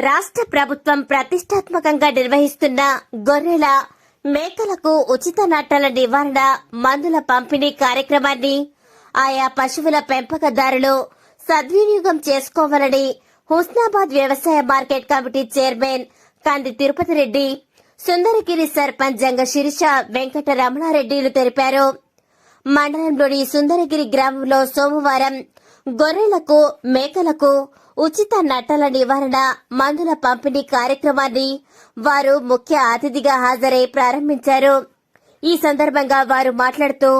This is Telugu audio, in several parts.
రాష్ట్ర ప్రభుత్వం ప్రతిష్టాత్మకంగా నిర్వహిస్తున్న గొర్రెల మేకలకు ఉచిత నట్టల నివారణ మందుల పంపిణీ కార్యక్రమాన్ని ఆయా పశువుల పెంపకదారులు సద్వినియోగం చేసుకోవాలని హుస్నాబాద్ వ్యవసాయ మార్కెట్ కమిటీ చైర్మన్ కంది తిరుపతి రెడ్డి సుందరగిరి సర్పంచ్ జంగ శిరీష వెంకట రమణారెడ్డిలు తెలిపారు. మండలంలోని సుందరగిరి గ్రామంలో సోమవారం గొర్రెలకు మేకలకు ఉచిత నట్టల నివారణ మందుల పంపిణీ కార్యక్రమాన్ని వారు ముఖ్య అతిథిగా హాజరై ప్రారంభించారు. ఈ సందర్భంగా వారు మాట్లాడుతూ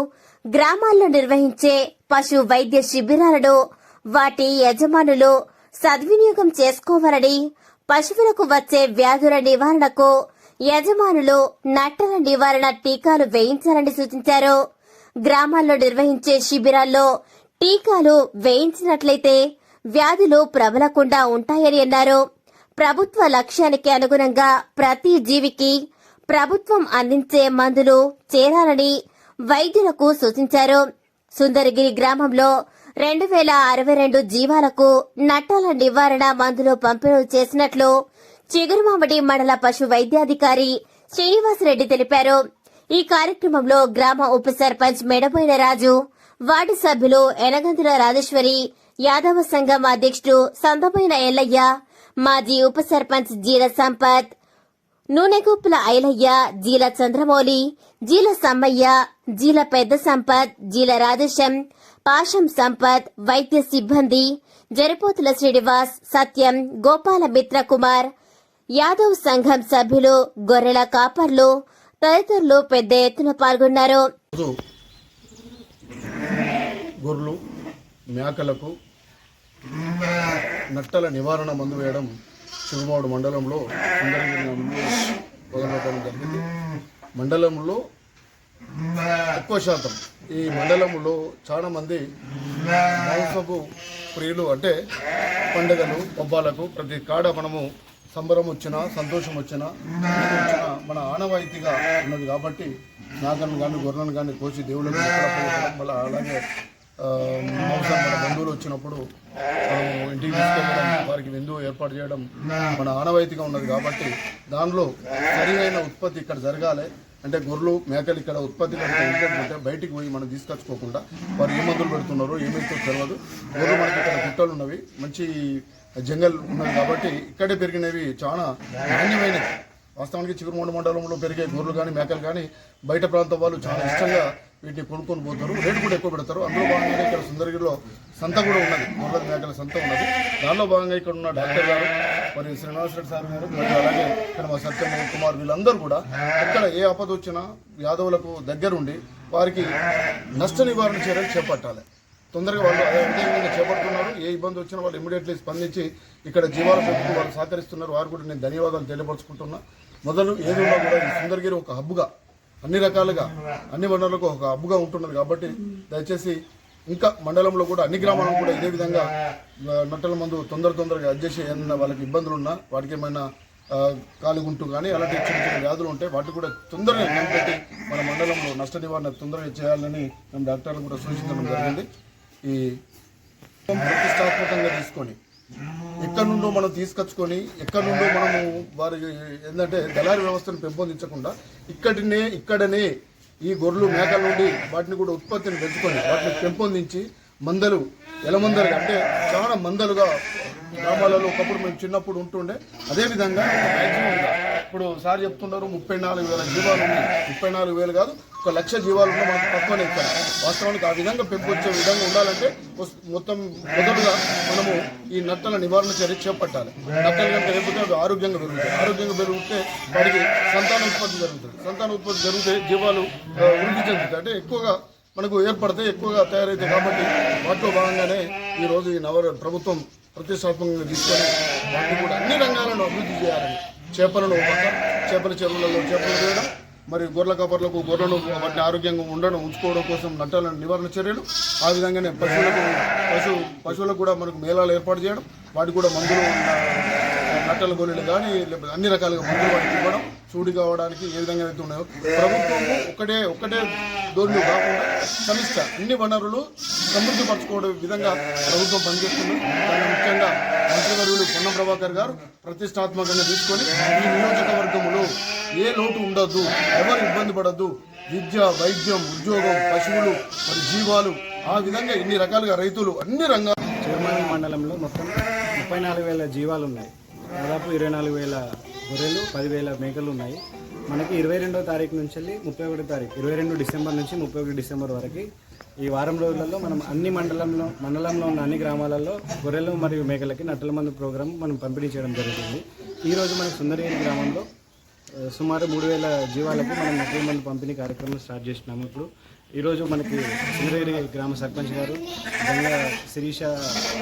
గ్రామాల్లో నిర్వహించే పశు వైద్య శిబిరాలను వాటి యజమానులు సద్వినియోగం చేసుకోవాలని పశువులకు వచ్చే వ్యాధుల నివారణకు యజమానులు నట్టల నివారణ టీకాలు వేయించాలని సూచించారు. గ్రామాల్లో నిర్వహించే శిబిరాల్లో టీకాలు వేయించినట్లయితే వ్యాధులు ప్రబలకుండా ఉంటాయని అన్నారు. ప్రభుత్వ లక్ష్యానికి అనుగుణంగా ప్రతి జీవికి ప్రభుత్వం అందించే మందులు చేరాలని వైద్యులకు సూచించారు. సుందరగిరి గ్రామంలో రెండు వేల అరవై రెండు జీవాలకు నట్టాల నివారణ మందులు పంపిణీ చేసినట్లు చిగురుమామిడి మండల పశు వైద్యాధికారి శ్రీనివాసరెడ్డి తెలిపారు. ఈ కార్యక్రమంలో గ్రామ ఉప సర్పంచ్ మెడబోయిన రాజు వార్డు సభ్యులు ఎనగంతుల రాజేశ్వరి యాదవ సంఘం అధ్యక్షుడు సందమైన ఎల్లయ్య మాజీ ఉప సర్పంచ్ జీల సంపత్ నూనెగుప్పుల ఐలయ్య జీల చంద్రమౌళి జీల సమ్మయ్య జీల పెద్ద సంపత్ జీల రాజశం పాశం సంపత్ వైద్య సిబ్బంది జరిపోతుల శ్రీనివాస్ సత్యం గోపాల మిత్ర కుమార్ యాదవ్ సంఘం సభ్యులు గొర్రెల కాపర్లు తదితరులు పెద్ద ఎత్తున పాల్గొన్నారు. గొర్రెలు మేకలకు నట్టల నివారణ మందు వేయడం చిరుమాడు మండలంలో మొదలుపెట్టడం జరిగింది. మండలంలో ఎక్కువ శాతం ఈ మండలంలో చాలా మంది మాంసపు ప్రియులు అంటే పండుగలు పబ్బాలకు ప్రతి కాడ మనము సంబరం వచ్చినా సంతోషం వచ్చినా వచ్చినా మన ఆనవాయితీగా ఉన్నది కాబట్టి నాగను కానీ గొర్రెను కానీ కోసి దేవుళ్ళని మళ్ళీ అలాగే ఆ, మన బంధువులు వచ్చినప్పుడు మనము ఇంటికి తీసుకెళ్ళడం వారికి విందు ఏర్పాటు చేయడం మన ఆనవాయితీగా ఉన్నది కాబట్టి దానిలో సరైన ఉత్పత్తి ఇక్కడ జరగాలి. అంటే గొర్రెలు మేకలు ఇక్కడ ఉత్పత్తి ఉంటే బయటికి పోయి మనం తీసుకొచ్చుకోకుండా వారు ఏ మందులు పెడుతున్నారో ఏమైతే తెలియదు గొర్రెలు మనకి ఇక్కడ గుట్టలు ఉన్నవి మంచి జంగల్ ఉన్నది కాబట్టి ఇక్కడే పెరిగినవి చాలా నాణ్యమైనవి. వాస్తవానికి చిగురుమండ మండలంలో పెరిగే గొర్రెలు కానీ మేకలు కానీ బయట ప్రాంతం వాళ్ళు చాలా ఇష్టంగా వీటిని కొనుక్కొని పోతారు. రేటు కూడా ఎక్కువ పెడతారు. అందులో భాగంగానే ఇక్కడ సుందరగిరిలో సంత కూడా ఉన్నది. గొర్రెల మేకల సంత ఉన్నది. దానిలో భాగంగా ఇక్కడ ఉన్న డాక్టర్ గారు మరియు శ్రీనివాసరెడ్డి సార్ గారు మరియు అలాగే ఇక్కడ మా సత్యమోహన్ కుమార్ వీళ్ళందరూ కూడా ఇక్కడ ఏ ఆపద వచ్చినా యాదవులకు దగ్గరుండి వారికి నష్ట నివారణ చర్యలు చేపట్టాలి. తొందరగా వాళ్ళు అదే చేపడుతున్నారు. ఏ ఇబ్బంది వచ్చినా వాళ్ళు ఇమీడియట్లీ స్పందించి ఇక్కడ జీవాల పెట్టుకు వాళ్ళు సహకరిస్తున్నారు. వారు కూడా నేను ధన్యవాదాలు తెలియపరుచుకుంటున్నా. మొదలు ఏది ఉన్నా కూడా సుందరగిరి ఒక హబ్గా అన్ని రకాలుగా అన్ని మండలాలకు ఒక అబ్బుగా ఉంటున్నది కాబట్టి దయచేసి ఇంకా మండలంలో కూడా అన్ని గ్రామాలకు కూడా ఇదే విధంగా నట్టల మందు తొందర తొందరగా అడ్జస్ట్ ఏమన్నా వాళ్ళకి ఇబ్బందులు ఉన్నా వాటికి ఏమైనా ఆ, కాలుగుంటు కానీ అలాంటి చిన్న చిన్న వ్యాధులు ఉంటాయి వాటికి కూడా తొందరగా కనిపెట్టి మన మండలంలో నష్ట నివారణ తొందరగా చేయాలని మేము డాక్టర్లు కూడా సూచించడం జరిగింది. ఈ ప్రతిష్టాత్మకంగా తీసుకొని ఎక్కడి నుండో మనం తీసుకొచ్చుకొని ఎక్కడి నుండో మనము వారి ఏంటంటే దళారీ వ్యవస్థను పెంపొందించకుండా ఇక్కడినే ఇక్కడనే ఈ గొర్రెలు మేకల నుండి వాటిని కూడా ఉత్పత్తిని పెంచుకొని వాటిని పెంపొందించి మందలు ఎలమందలు అంటే చాలా మందలుగా గ్రామాలలో ఒకప్పుడు మేము చిన్నప్పుడు ఉంటుండే. అదేవిధంగా ఇప్పుడు సార్ చెప్తున్నారు ముప్పై నాలుగు వేల జీవాలు ఉన్నాయి. ముప్పై నాలుగు వేలు కాదు ఒక లక్ష జీవాలు ఉన్న మనకు తక్కువనే ఇక్కడ వాస్తవానికి ఆ విధంగా పెంపొచ్చే విధంగా ఉండాలంటే మొత్తం మొదటగా మనము ఈ నట్టల నివారణ చర్య చేపట్టాలి. నట్టలు కనుక లేకపోతే అవి ఆరోగ్యంగా పెరుగుతాయి. ఆరోగ్యంగా పెరిగితే వాటికి సంతాన ఉత్పత్తి జరుగుతుంది. సంతాన ఉత్పత్తి జరిగితే జీవాలు వృద్ధి చెందుతాయి. అంటే ఎక్కువగా మనకు ఏర్పడితే ఎక్కువగా తయారైతాయి కాబట్టి వాటిలో భాగంగానే ఈరోజు ఈ నవ ప్రభుత్వం ప్రతిష్టాత్మకంగా తీసుకొని వాటిని కూడా అన్ని రంగాలను అభివృద్ధి చేయాలని చేపలను ఒక చేపల చెరువులలో చేపలు వేయడం మరి గొర్రెల కబర్లకు గొర్రెలను వాటిని ఆరోగ్యంగా ఉండడం ఉంచుకోవడం కోసం నట్టాల నివారణ చర్యలు. ఆ విధంగానే పశువులకు పశు పశువులకు కూడా మనకు మేళాలు ఏర్పాటు చేయడం వాటికి కూడా మందులు నట్టల గొర్రెలు కానీ లేకపోతే అన్ని రకాలుగా మందులు వాటికి ఇవ్వడం చూడి కావడానికి ఏ విధంగా అయితే ఉన్నాయో ప్రభుత్వం ఒకటే ఒకటే ధోరణి కాకుండా కనిష్ట అన్ని వనరులు సమృద్ధి పరచుకోవడం విధంగా ప్రభుత్వం పనిచేస్తుంది. దాని ముఖ్యంగా మంత్రివర్యులు పొన్నం ప్రభాకర్ గారు ప్రతిష్టాత్మకంగా తీసుకొని ఈ నియోజకవర్గంలో ఏ లోటు ఉండద్దు ఎవరు ఇబ్బంది పడద్దు విద్య వైద్యం ఉద్యోగం పశువులు మరి జీవాలు ఆ విధంగా ఇన్ని రకాలుగా రైతులు అన్ని రంగాలు చిరుమల మండలంలో మొత్తం ముప్పై నాలుగు వేల జీవాలు ఉన్నాయి దాదాపు ఇరవై నాలుగు వేల గొర్రెలు పదివేల మేకలు ఉన్నాయి మనకి ఇరవై రెండో తారీఖు నుంచి వెళ్ళి ముప్పై ఒకటో తారీఖు ఇరవై రెండు డిసెంబర్ నుంచి ముప్పై ఒకటి డిసెంబర్ వరకు ఈ వారం రోజులలో మనం అన్ని మండలంలో మండలంలో ఉన్న అన్ని గ్రామాలలో గొర్రెలు మరియు మేకలకి నట్టల మందు ప్రోగ్రాం మనం పంపిణీ చేయడం జరుగుతుంది. ఈరోజు మన సుందరగిరి గ్రామంలో సుమారు మూడు వేల జీవాలకు మనం నకిలీ మందు పంపిణీ కార్యక్రమం స్టార్ట్ చేసినాము ఇప్పుడు ఈరోజు మనకి సింగరేడి గ్రామ సర్పంచ్ గారు గంగా శిరీష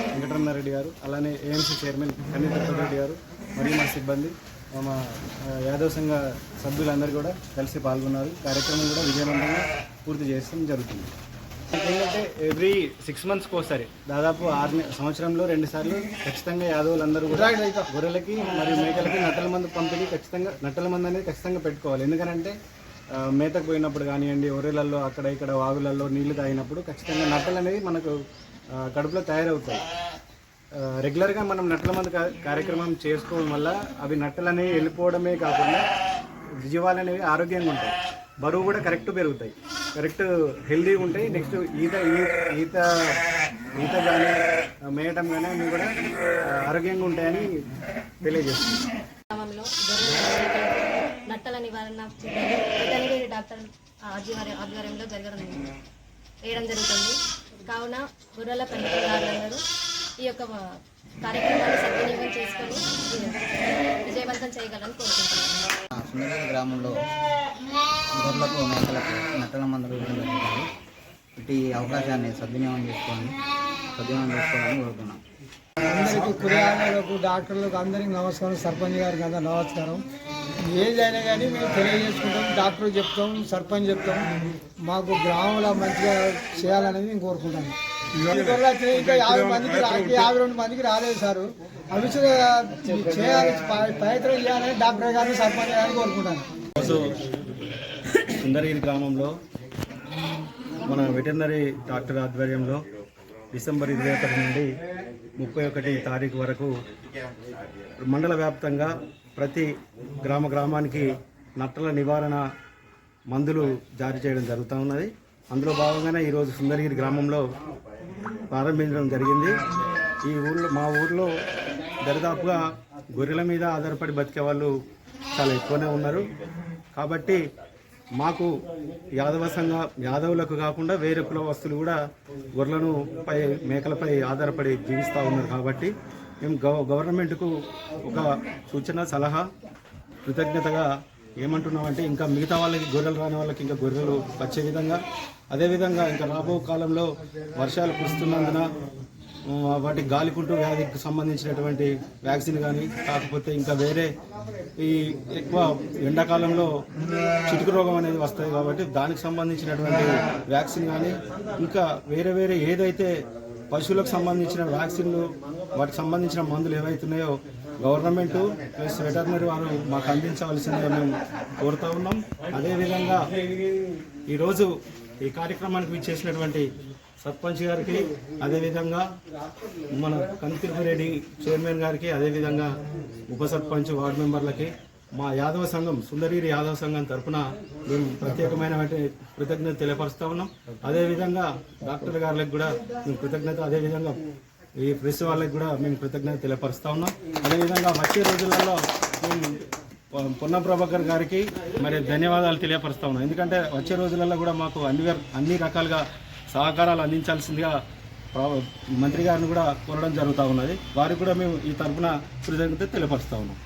వెంకటరమణారెడ్డి గారు అలానే ఏఎంసీ చైర్మన్ కన్నీ రెడ్డి గారు మరియు మా సిబ్బంది మా ఆ, యాదవ్ సంఘ సభ్యులందరూ కూడా కలిసి పాల్గొన్నారు. కార్యక్రమం కూడా విజయవంతంగా పూర్తి చేయడం జరుగుతుంది. ఏంటంటే ఎవ్రీ సిక్స్ మంత్స్కి ఒకసారి దాదాపు ఆరు సంవత్సరంలో రెండు సార్లు ఖచ్చితంగా యాదవులందరూ కూడా గొర్రెలకి మరియు మేకలకి నట్టల మందు పంపిణీ ఖచ్చితంగా నట్టల మందు అనేది ఖచ్చితంగా పెట్టుకోవాలి. ఎందుకంటే మేతకు పోయినప్పుడు కానివ్వండి ఒర్రెలలో అక్కడ ఇక్కడ వాగులలో నీళ్ళు తాగినప్పుడు ఖచ్చితంగా నట్టలు అనేవి మనకు కడుపులో తయారవుతాయి. రెగ్యులర్గా మనం నట్టల మందు కార్యక్రమం చేసుకోవడం వల్ల అవి నట్టలు అనేవి వెళ్ళిపోవడమే కాకుండా జీవాలు అనేవి ఆరోగ్యంగా ఉంటాయి. బరువు కూడా కరెక్ట్ పెరుగుతాయి. కరెక్ట్ హెల్దీగా ఉంటాయి. నెక్స్ట్ ఈత ఈ- ఈత ఈత కానీ మేయటం కానీ అన్నీ కూడా ఆరోగ్యంగా ఉంటాయని తెలియజేస్తుంది. నట్టల నివారణ డాక్టర్ ఆధ్వర్య ఆధ్వర్యంలో జరగడం వేయడం జరుగుతుంది. కావున గొర్రెల పెంపకదారులందరూ ఈ యొక్క కార్యక్రమాన్ని సద్వినియోగం చేసుకొని విజయవంతం చేయగలని కోరుకుంటున్నాను. గ్రామంలో గొర్రెలకు మేకలకు నట్టల మందులు ఇవ్వడం జరుగుతుంది. ఇటు ఈ అవకాశాన్ని సద్వినియోగం చేసుకోండి సద్వినియోగం చేసుకోవాలని కోరుతున్నాం అందరికీ కుర్యాలకు డాక్టర్లకు అందరికీ నమస్కారం. సర్పంచ్ గారికి అంతా నమస్కారం. ఏదైనా కానీ మేము తెలియజేసుకుంటాం డాక్టర్ చెప్తాం సర్పంచ్ చెప్తాం. మాకు గ్రామంలో మంచిగా చేయాలనేది మేము కోరుకుంటాము ఇంకా యాభై మందికి యాభై రెండు మందికి రాలేదు సార్. అవి చేయాలి ప్రయత్నం చేయాలని డాక్టర్ గారిని సర్పంచ్ గారిని కోరుకుంటాను సుందరగిరి గ్రామంలో మన వెటర్నరీ డాక్టర్ ఆధ్వర్యంలో డిసెంబర్ ఇరవై ఒకటి నుండి ముప్పై ఒకటి తారీఖు వరకు మండల వ్యాప్తంగా ప్రతి గ్రామ గ్రామానికి నట్టల నివారణ మందులు జారీ చేయడం జరుగుతూ ఉన్నది. అందులో భాగంగానే ఈరోజు సుందరగిరి గ్రామంలో ప్రారంభించడం జరిగింది. ఈ ఊళ్ళో మా ఊర్లో దరిదాపుగా గొర్రెల మీద ఆధారపడి బతికే వాళ్ళు చాలా ఎక్కువనే ఉన్నారు. కాబట్టి మాకు యాదవ సంఘ యాదవులకు కాకుండా వేరే కులవస్తులు కూడా గొర్రెలను పై మేకలపై ఆధారపడి జీవిస్తూ ఉన్నారు కాబట్టి మేము గవ గవర్నమెంట్కు ఒక సూచన సలహా కృతజ్ఞతగా ఏమంటున్నామంటే ఇంకా మిగతా వాళ్ళకి గొర్రెలు రాని వాళ్ళకి ఇంకా గొర్రెలు వచ్చే విధంగా అదేవిధంగా ఇంకా రాబో కాలంలో వర్షాలు కురుస్తున్నందున వాటి గాలికుంటు వ్యాధికి సంబంధించినటువంటి వ్యాక్సిన్ కానీ కాకపోతే ఇంకా వేరే ఈ ఎక్కువ ఎండాకాలంలో చిటుకు రోగం అనేది వస్తుంది కాబట్టి దానికి సంబంధించినటువంటి వ్యాక్సిన్ కానీ ఇంకా వేరే వేరే ఏదైతే పశువులకు సంబంధించిన వ్యాక్సిన్లు వాటికి సంబంధించిన మందులు ఏవైతున్నాయో గవర్నమెంట్ ప్లస్ వెటర్నరీ వారు మాకు అందించవలసిందిగా మేము కోరుతూ ఉన్నాం. అదేవిధంగా ఈరోజు ఈ కార్యక్రమానికి చేసినటువంటి సర్పంచ్ గారికి అదేవిధంగా మన కంతిరెడ్డి చైర్మన్ గారికి అదేవిధంగా ఉప సర్పంచ్ వార్డు మెంబర్లకి మా యాదవ సంఘం సుందరీరి యాదవ సంఘం తరపున మేము ప్రత్యేకమైన కృతజ్ఞత తెలియపరుస్తా ఉన్నాం. అదేవిధంగా డాక్టర్ గారికి కూడా మేము కృతజ్ఞత అదేవిధంగా ఈ ప్రెస్ వాళ్ళకి కూడా మేము కృతజ్ఞత తెలియపరుస్తా ఉన్నాం. అదేవిధంగా వచ్చే రోజులలో మేము పొన్న ప్రభాకర్ గారికి మరి ధన్యవాదాలు తెలియపరుస్తా ఉన్నాం. ఎందుకంటే వచ్చే రోజులలో కూడా మాకు అన్ని అన్ని రకాలుగా సహకారాలు అందించాల్సిందిగా మంత్రి గారిని కూడా కోరడం జరుగుతూ ఉన్నది. వారికి కూడా మేము ఈ తరఫున కృతజ్ఞత తెలియపరుస్తా ఉన్నాం.